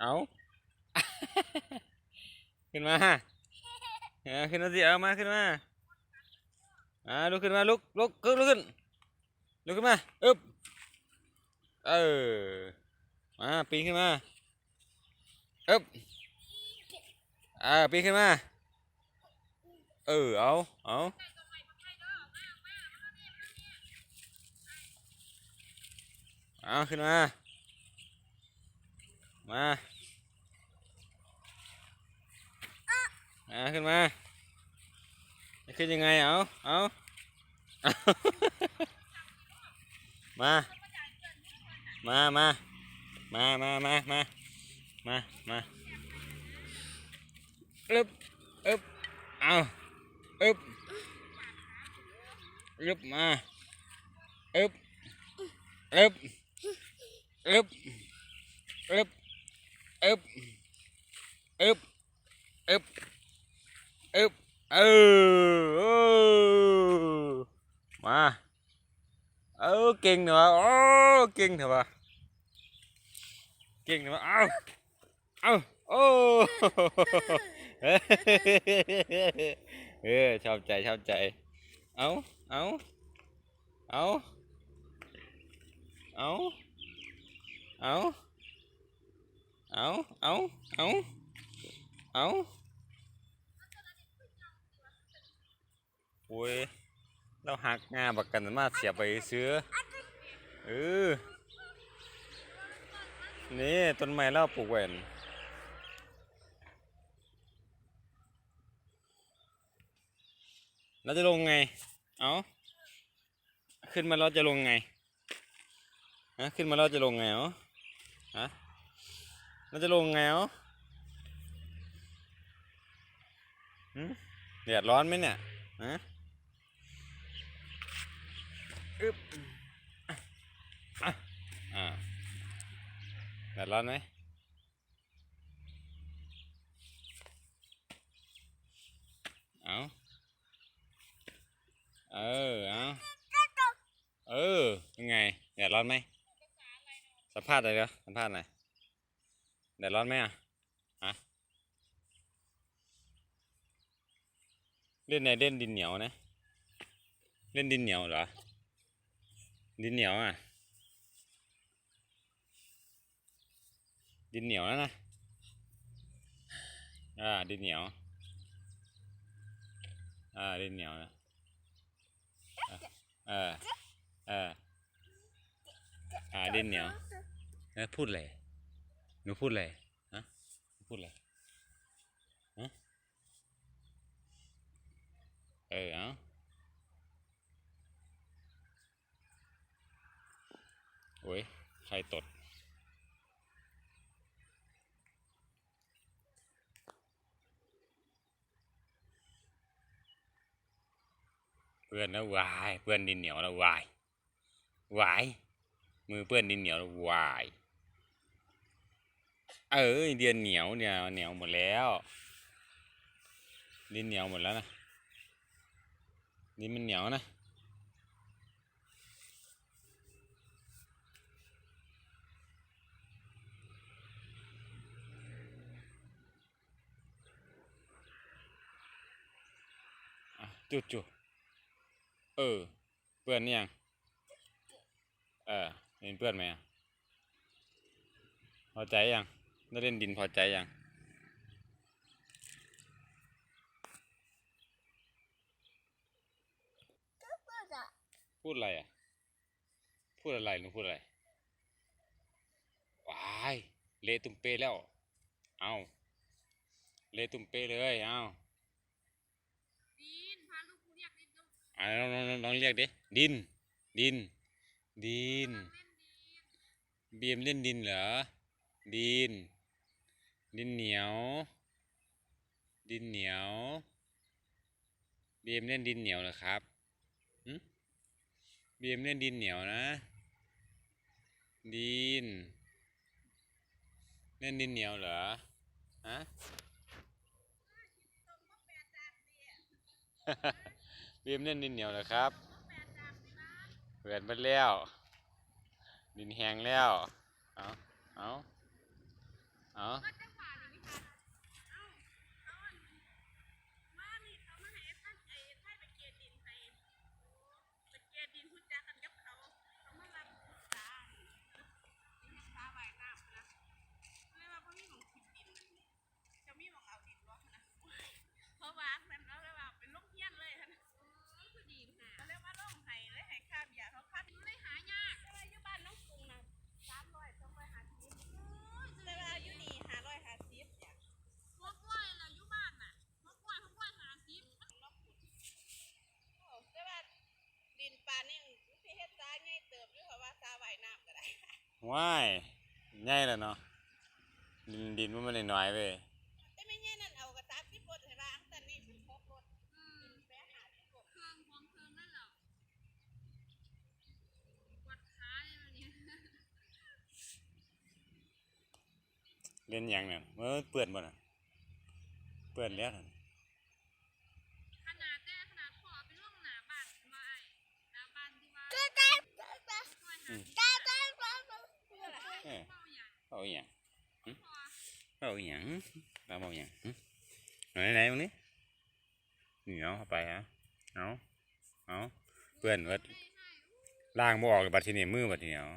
เอาขึ้นมาเออขึ้นมาสิเอามาขึ้นมาอ่าลุกขึ้นมาลุกลุกลุกลุกขึ้นลุกขึ้นมาอึบเออมาปีนขึ้นมาอึบอ่าปีนขึ้นมาเออเอาเอาเอาขึ้นมา มา อ่าขึ้นมาจะขึ้นยังไงเอาเอาเอามา มา มา มา มา มา มา มา มาอึบอึบเอาอึบอึบมาอึบอึบอึบอึบอึบอึบอึบ เออเออมาเออเก่งเนอะโอ้เก่งเถอะวะเก่งเถอะวะเอาเอาโอ้เออชอบใจชอบใจ เอาเอาเอาเอาเอาเอาเอาเอาเอา โอ้ยเราหักงาบักกันมาเสียไปซื้อเออนี่ต้นไม้เราปลูกแหวนเราจะลงไง เอาขึ้นมาเราจะลงไงฮะขึ้นมาเราจะลงไงเอ๋ฮะเราจะลงไงเอ๋หืมแดดร้อนไหมเนี่ยฮะ อึบอะอะอ่าแดดร้อนไหมเอาเออเอาเออยังไงแดดร้อนไหมสัมภาษณ์อะไรเหรอสัมภาษณ์หน่อยแดดร้อนไหมอะฮะเล่นไหนเล่นดินเหนียวนะ เล่นดินเหนียวเหรอ ดินเหนียวอะ ดินเหนียวแล้วนะ อ่า ดินเหนียว อ่า ดินเหนียวนะเออเอออ่าดินเหนียว เอ้พูดอะไรหนูพูดอะไรฮะพูดอะไรฮะเออ เอาโอ้ย ใคร ตด เพื่อนแล้ววาย เพื่อนดินเหนียวแล้ววายวาย มือเพื่อนดินเหนียวแล้ววาย เออเดียนเหนียวเนี่ยเหนียวหมดแล้ว ดินเหนียวหมดแล้วนะดินมันเหนียวนะ จุดจุดเออเพื่อนนี่ยังเออเห็นเพื่อนไหมอะพอใจยังได้เล่นดินพอใจยังพูดอะไรอะ พูดอะไรหนูพูดอะไรวาย เละตุ้มเป้แล้ว เอา เละตุ้มเป้เลย เอา ดินพาลูกกูเรียกดินต้ องอ่าลองลองลองเรียกดิดิน ดิน ดินเบีมเล่นดินเหรอ ดิน ดินเหนียว ดินเหนียวบีมเล่นดินเหนียวเหรอครับบีมเล่นดินเหนียวนะ ดิน เล่นดินเหนียวเหรอ ฮะ บีมเล่นดินเหนียวเหรอครับเหือดไปแล้ว ดินแห้งแล้ว เอาเอาเอา ว้ายใหญ่แล้วเนาะดินดินมันไม่ได้น้อยเว้ยแต่ไม่แน่นั่นเอากระตาที่ปดให้บ้างแต่นี่เป็นพกรถเออแปะหาที่ปดเครื่องพร้อมเครื่องนั่นเหรอวัดขาเลยวันนี้เล่นหยังเนี่ยเออเปื่อนบ่น่ะเปื่อนแล้วน่ะ ขนาดแต่ขนาดพอไปล่วงหนาบ้านมาไอ้หนาบ้านที่ว่า ก็ได้ก็ได้ ช่วยหา ได้ได้ได้ได้ เออ เอาอย่างเอาอีหยังเอาอยังเราเอาอีหยังหึเอาไหนๆมึงนี่นี่เอาเข้าไปฮะเอาเอาเพื่อนวัดล่างบ่ออกบัดทีนี้มือบัดทีนี้เอา